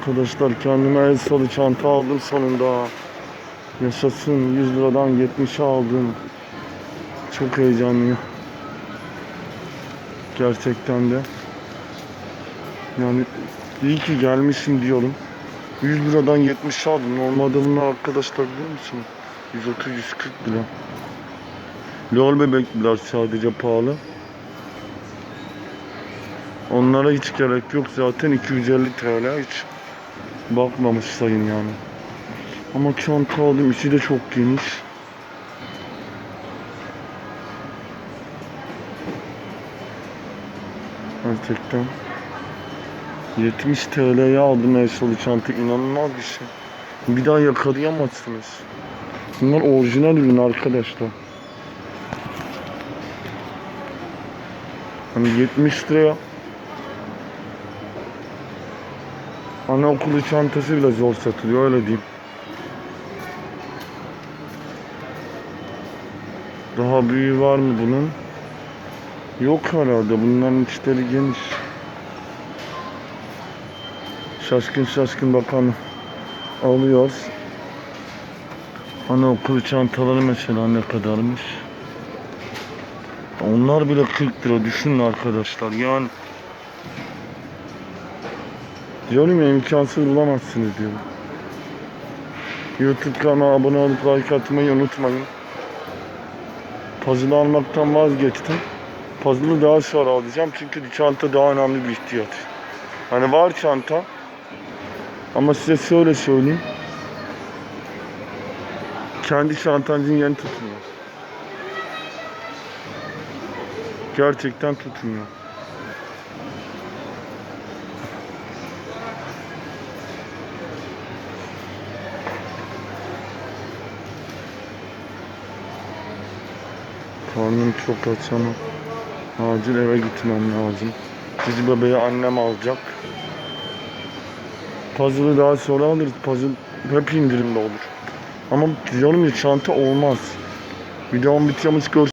Arkadaşlar kendime el salı çanta aldım sonunda. Yaşasın 100 liradan 70'e aldım. Çok heyecanlıyım. Gerçekten de. Yani iyi ki gelmişim diyorum. 100 liradan 70 aldım. Normalde bunlar arkadaşlar biliyor musun? 130-140 lira. Lol bebekler sadece pahalı. Onlara hiç gerek yok zaten 250 TL hiç bakmamış sayın yani. Ama çanta aldım içi de çok geniş. Gerçekten. 70 TL'ye aldım el solu çanta inanılmaz bir şey. Bir daha yakalayamazsınız. Bunlar orijinal ürün arkadaşlar. Hani 70 liraya Anaokulu çantası bile zor satılıyor öyle diyeyim. Daha büyüğü var mı bunun? Yok herhalde bunların içleri geniş. Şaşkın şaşkın bakan alıyor. Anaokulu çantaları mesela ne kadarmış? Onlar bile 40 lira düşünün arkadaşlar yani. Diyorum ya imkansız bulamazsınız diyorum. YouTube kanalıma abone olup like atmayı unutmayın. Puzzle almaktan vazgeçtim. Puzzle'ı daha sonra alacağım çünkü çanta daha önemli bir ihtiyaç. Hani var çanta ama size şöyle söyleyeyim. Kendi çantancının yerini tutmuyor. Gerçekten tutmuyor. Karnım çok aç ama acil eve gitmem lazım. Cici bebeği annem alacak. Puzzle'ı daha sonra alırız. Puzzle hep indirimde olur. Ama diyorum ya çanta olmaz. Videom bitiyormuş gör.